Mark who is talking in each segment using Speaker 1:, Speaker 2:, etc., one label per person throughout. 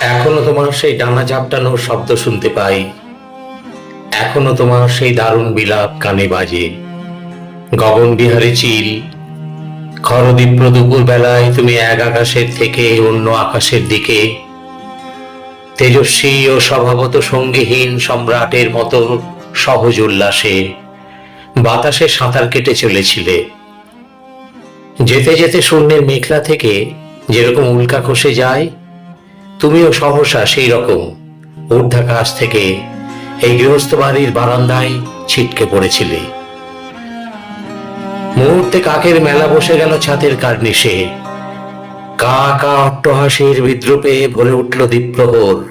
Speaker 1: এখনও তোমার সেই ডানা ঝাপটানোর শব্দ শুনতে পাই। এখনও তোমার সেই দারুণ বিলাপ কানে বাজে। গগন বিহারে চিল। খরদীপ্র দুপুর বেলায় তুমি এক আকাশের থেকে অন্য আকাশের দিকে। তেজস্বী ও স্বভাবত সঙ্গীহীন সম্রাটের মতো সহজ উল্লাসে বাতাসে সাঁতার কেটে চলেছিলে। যেতে যেতে শূন্যের মেঘলা থেকে যেরকম উল্কা খসে যায় তুমিও সহসা সেই রকম। ঊর্ধ্বাকাশ থেকে এই গৃহস্থ বাড়ির বারান্দায় ছিটকে পড়েছিলে। মুহূর্তে কাকের মেলা বসে গেল ছাতের কার্নিশে। কা কা অট্টহাসির বিদ্রুপে ভরে উঠল দ্বীপ্রহর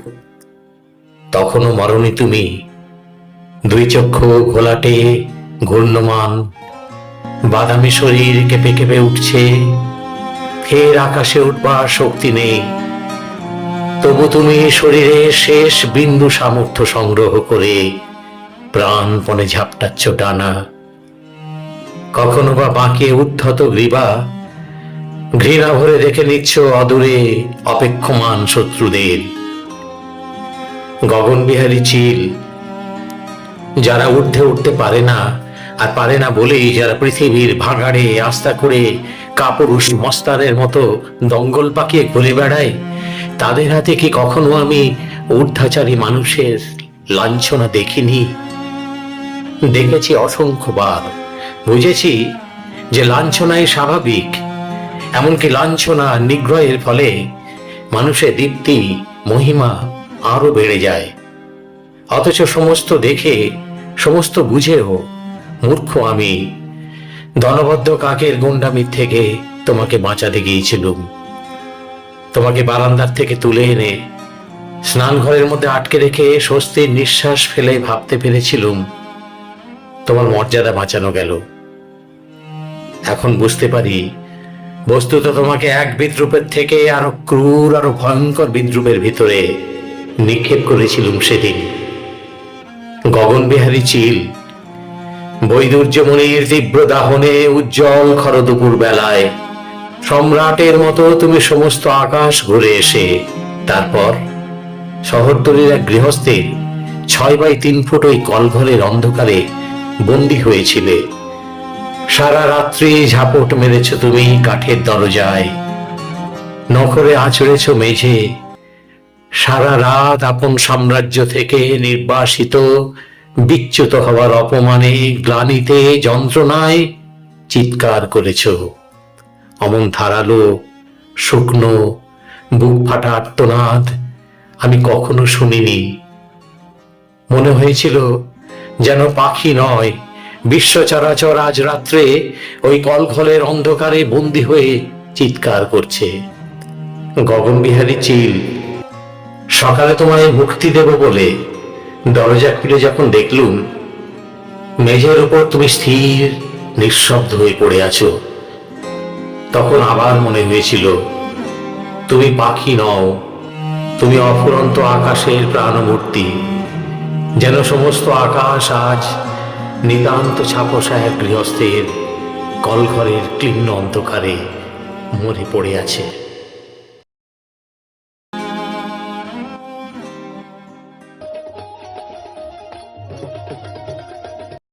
Speaker 1: তখনও মরণি তুমি দুই চক্ষু ঘোলাটে, ঘূর্ণমান, বাদামি শরীর কেঁপে কেঁপে উঠছে। ফের আকাশে উঠবার শক্তি নেই। তবু তুমি শরীরে শেষ বিন্দু সামর্থ্য সংগ্রহ করে প্রাণপণে ঝাপটাচ্ছ ডানা। কখনো বা বাঁকিয়ে উদ্ধত গ্রীবা, ঘৃণা ভরে রেখে নিচ্ছ অদূরে অপেক্ষমান শত্রুদের। গগনবিহারী চিল, যারা ঊর্ধ্বে উঠতে পারে না আর পারে না বলেই যারা পৃথিবীর ভাগাড়ে আস্থা করে কাপুরুষ মস্তারের মতো দঙ্গল পাকিয়ে ঘুরে বেড়ায় তাদের হাতে কি কখনো আমি ঊর্ধ্বাচারী মানুষের লাঞ্ছনা দেখিনি? দেখেছি অসংখ্যবার, বুঝেছি যে লাঞ্ছনাই স্বাভাবিক, এমনকি লাঞ্ছনা নিগ্রহের ফলে মানুষের দীপ্তি, মহিমা আরও বেড়ে যায়। অথচ সমস্ত দেখে, সমস্ত বুঝেও মূর্খ আমি দলবদ্ধ কাকের গুন্ডামির থেকে তোমাকে বাঁচাতে গিয়েছিলুম। তোমাকে বারান্দার থেকে তুলে এনে স্নান ঘরের মধ্যে আটকে রেখে স্বস্তির নিঃশ্বাস ফেলে ভাবতে পেরেছিলুম। তোমার মর্যাদা বাঁচানো গেল। এখন বুঝতে পারি, বস্তুত তোমাকে এক বিদ্রুপের থেকে আরও ক্রূর, আরও ভয়ঙ্কর বিদ্রুপের ভিতরে নিক্ষেপ করেছিলুম সেদিন। গগনবিহারী চিল বৈদুর্যমণির তীব্র দাহনে উজ্জ্বল খরদুপুর বেলায় সম্রাটের মতো তুমি সমস্ত আকাশ ঘুরে এসে, তারপর শহরতলির এক গৃহস্থের ছয় বাই তিন ফুট ওই কলঘরের অন্ধকারে বন্দী হয়েছিলে। সারা রাত্রি ঝাপট মেরেছ তুমি কাঠের দরজায়, নখরে আঁচড়েছ মেঝে। সারা রাত আপন সাম্রাজ্য থেকে নির্বাসিত বিচ্যুত হওয়ার অপমানে, গ্লানিতে যন্ত্রণায় চিৎকার করেছ। অমন ধারালো, শুকনো, বুক ফাটা আর্তনাদ আমি কখনো শুনিনি। মনে হয়েছিল যেন পাখি নয়, বিশ্ব চরাচর আজ রাত্রে ওই কলঘলের অন্ধকারে বন্দী হয়ে চিৎকার করছে। গগনবিহারী চিল, সকালে তোমায় মুক্তি দেব বলে দরজা খুলে যখন দেখলুম, মেঝের উপর তুমি স্থির, নিঃশব্দ হয়ে পড়ে আছো। তখন আবার মনে হয়েছিল, তুমি পাখি নও, তুমি অফুরন্ত আকাশের প্রাণমূর্তি, যেন সমস্ত আকাশ আজ নিতান্ত ছাপসা এক গৃহস্থের কলঘরের ক্লিন্ন অন্ধকারে মরে পড়ে আছে।